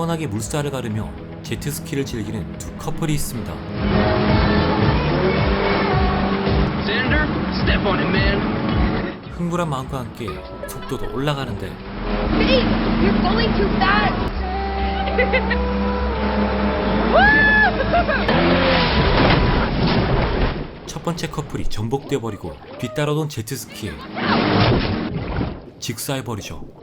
시원하게 물살을 가르며 제트스키를 즐기는 두 커플이 있습니다. Xander, step on it, man. 흥분한 마음과 함께 속도도 올라가는데. 첫 번째 커플이 전복돼 버리고 뒤따라오던 제트스키에 직사해 버리죠.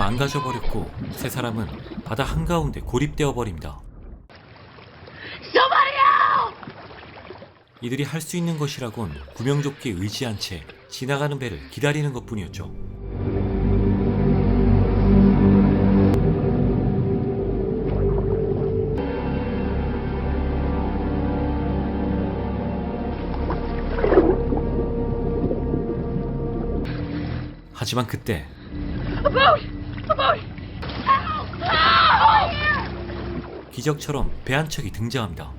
망가져 버렸고 세 사람은 바다 한가운데 고립되어 버립니다. 이들이 할 수 있는 것이라곤 구명조끼에 의지한 채 지나가는 배를 기다리는 것뿐이었죠. 하지만 그때 A boat! 기적처럼 배 한 척이 등장합니다.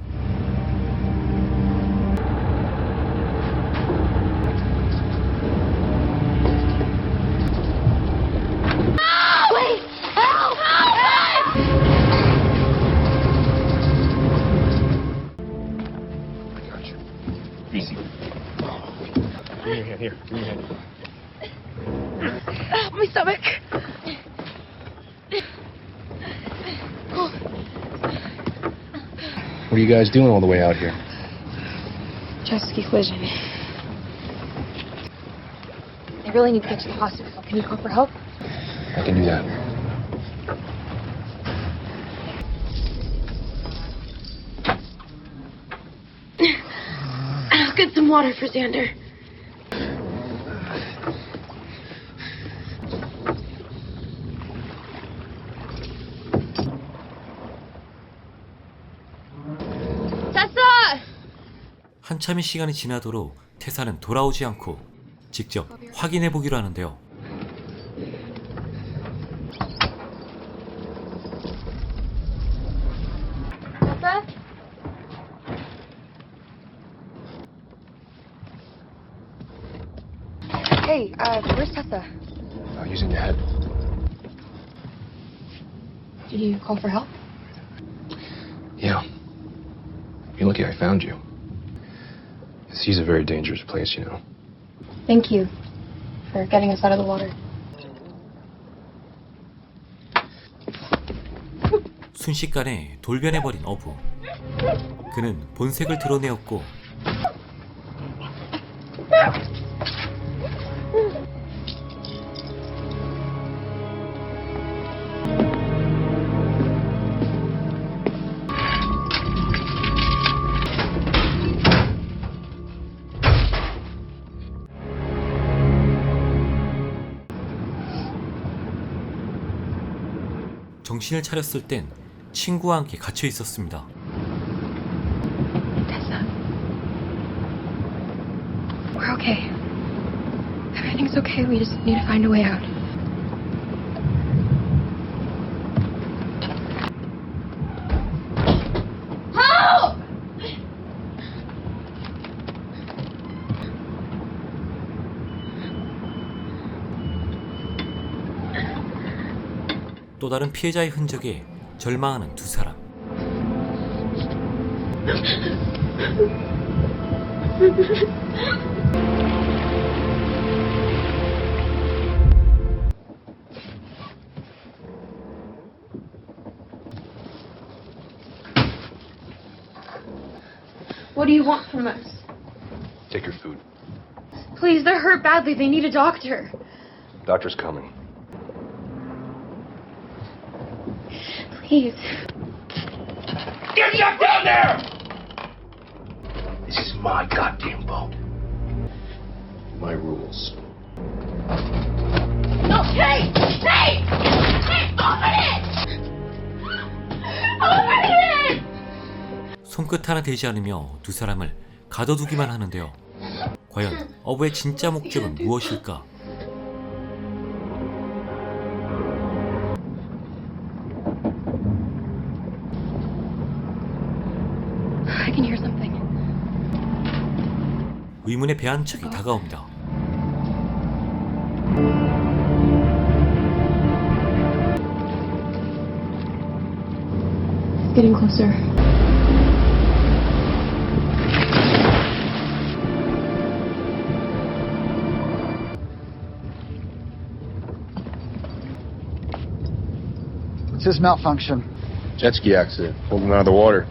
What are you guys doing all the way out here? Chesapeake collision. I really need to get to the hospital. Can you call for help? I can do that. I'll get some water for Xander. 한참의 시간이 지나도록 태사는 돌아오지 않고 직접 확인해 보기로 하는데요. Tessa? Hey, uh, where's Tessa? Uh, using your head. Did you call for help? Yeah. You're lucky I found you. The sea's a very dangerous place, you know. Thank you for getting us out of the water. 순식간에 돌변해버린 어부. 그는 본색을 드러내었고 정신을 차렸을 땐 친구와 함께 갇혀 있었습니다. We're okay. Everything's okay. We just need to find a way out. Help! 또 다른 피해자의 흔적에 절망하는 두 사람. What do you want from us? Take your food. Please, they're hurt badly. They need a doctor. Doctor's coming. here. Get back down there! This is my goddamn boat. My rules. No, Kate! Kate! Kate, open it! Open it! 손끝 하나 대지 않으며 두 사람을 가둬두기만 하는데요. 과연 어부의 진짜 목적은 무엇일까? 의문의 배한 척이 다가옵니다. It's getting closer. What's his malfunction? Jet ski accident. Pulled him out of the water.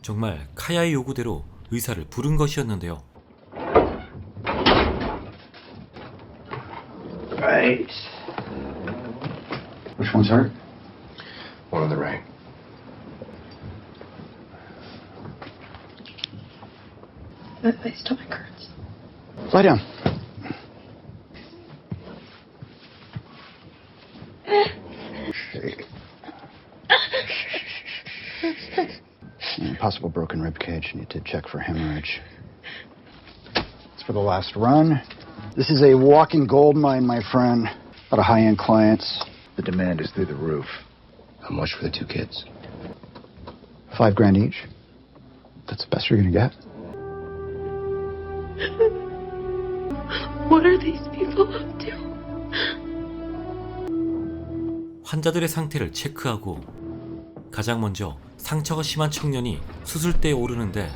정말 카야의 요구대로 의사를 부른 것이었는데요. Right. Which one's hurt? One on the right. My, my stomach hurts. Lie down. Possible broken rib cage. Need to check for hemorrhage. It's for the last run. This is a walking gold mine, my friend. A lot of high-end clients. The demand is through the roof. How much for the two kids? Five grand each. That's the best you're gonna get. What are these people up to? 환자들의 상태를 체크하고 가장 먼저 상처가 심한 청년이 수술대에 오르는데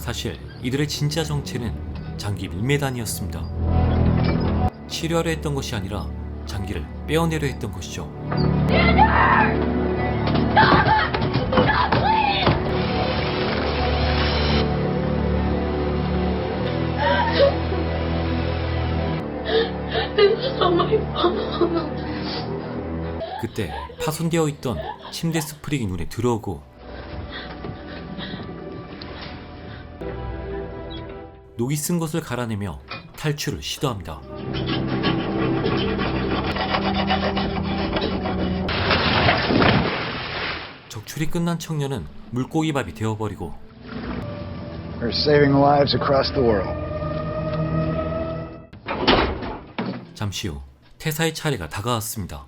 사실 이들의 진짜 정체는 장기 밀매단이었습니다. 치료하려 했던 것이 아니라 장기를 빼어내려 했던 것이죠. 그때 파손되어 있던 침대 스프링이 눈에 들어오고 녹이 쓴 것을 갈아내며 탈출을 시도합니다. 적출이 끝난 청년은 물고기밥이 되어버리고. 잠시 후 태사의 차례가 다가왔습니다.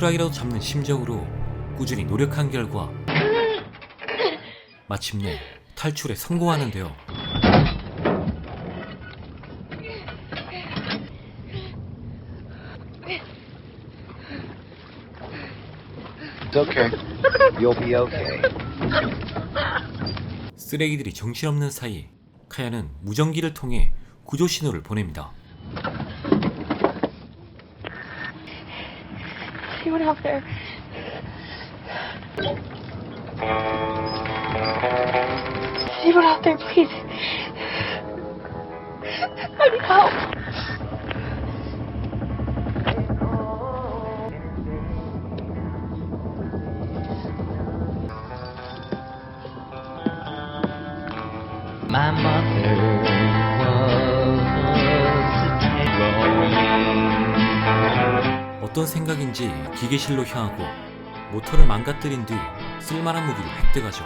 지푸라기라도 잡는 심정으로 꾸준히 노력한 결과 마침내 탈출에 성공하는데요. Okay. Okay. 쓰레기들이 정신없는 사이 카야는 무전기를 통해 구조 신호를 보냅니다. Anyone out there? Anyone out there, please? I need help. My mother 어떤 생각인지 기계실로 향하고 모터를 망가뜨린 뒤 쓸만한 무기를 획득하죠.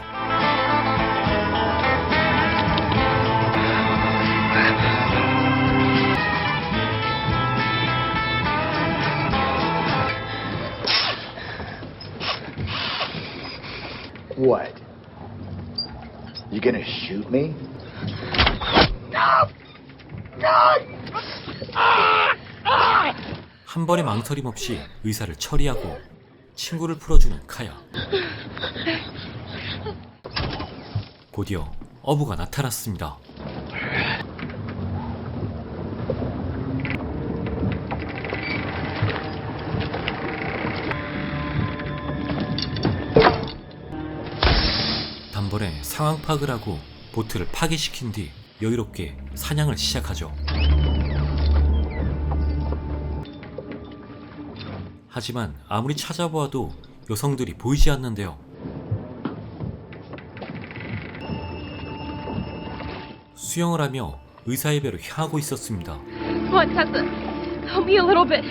한 번의 망설임 없이 의사를 처리하고 친구를 풀어주는 카야. 곧이어 어부가 나타났습니다. 단번에 상황 파악을 하고 보트를 파괴시킨 뒤 여유롭게 사냥을 시작하죠. 하지만 아무리 찾아보아도 여성들이 보이지 않는데요. 수영을 하며 의사의 배로 향하고 있었습니다. Come on, Tessa. Help me a little bit.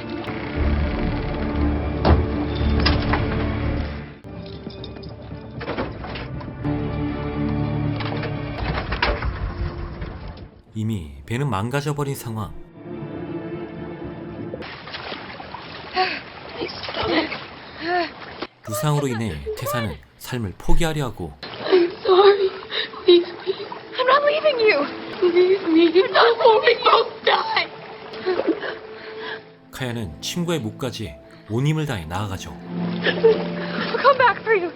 이미 배는 망가져버린 상황. 부상으로 인해 태사는 삶을 포기하려 하고 I'm sorry. Please, please. I'm not leaving you. Leave me. You're not leaving me. Both die. 카야는 친구의 목까지 온 힘을 다해 나아가죠. I'll come back for you.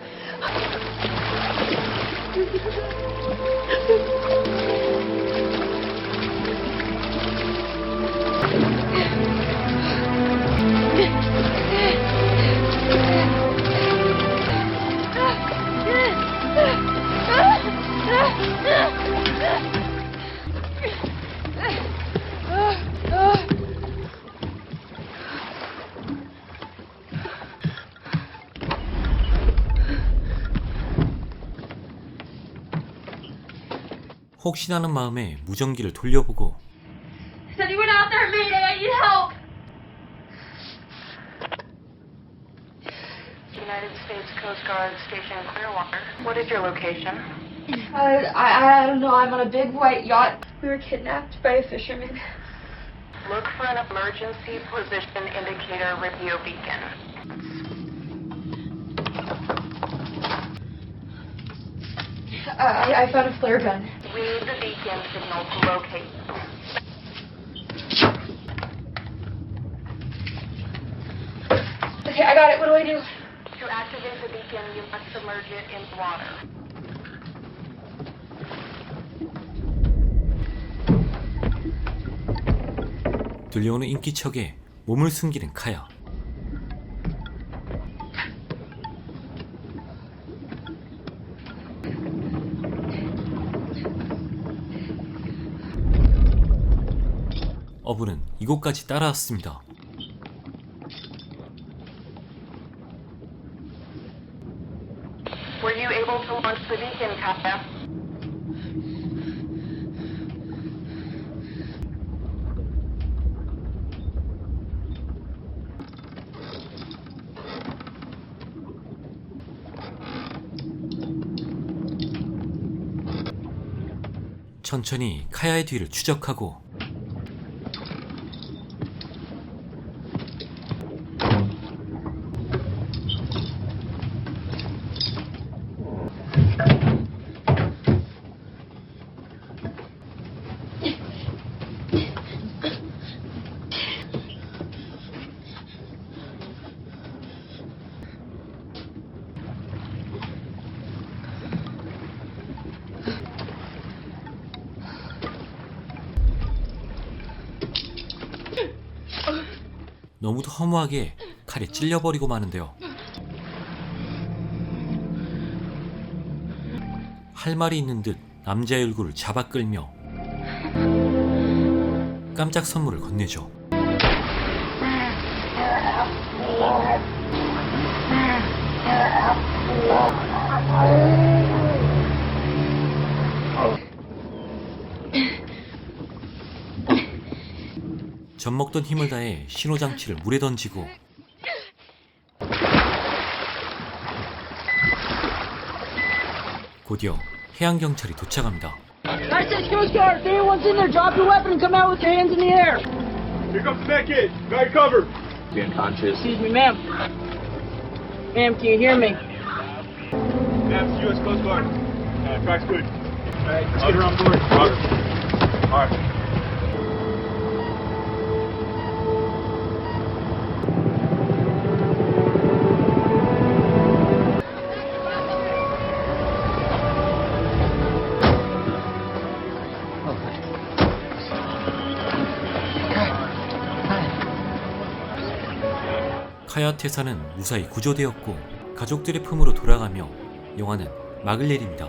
혹시나는 마음에 무전기를 돌려보고 Is anyone out there, Mayday? I need help. United States Coast Guard Station Clearwater. What is your location? Uh, I, I don't know. I'm on a big white yacht. We were kidnapped by a fisherman. Look for an emergency position indicator radio beacon. Uh, I, I found a flare gun. We need the beacon signal to locate you. Okay, I got it. What do I do? To activate the beacon, you must submerge it in water. 들려오는 인기척에 몸을 숨기는 카야. 이곳까지 따라왔습니다. Were you able to launch the beacon, Kaya? 천천히 카야의 뒤를 추적하고 너무도 허무하게 칼에 찔려버리고 마는데요. 할 말이 있는 듯 남자의 얼굴을 잡아 끌며 깜짝 선물을 건네죠. 젖먹던 힘을 다해 신호장치를 물에 던지고 곧이어 해양경찰이 도착합니다. United States Coast Guard, if anyone's in there, drop your weapon and come out with your hands in the air. Here comes the med kit. Got you covered. Being conscious. Excuse me, ma'am. Ma'am, can you hear me? That's U.S. Coast Guard. Uh, track's good. All right, let's get her on board. Roger. All right. 태사는 무사히 구조되었고 가족들의 품으로 돌아가며 영화는 막을 내립니다.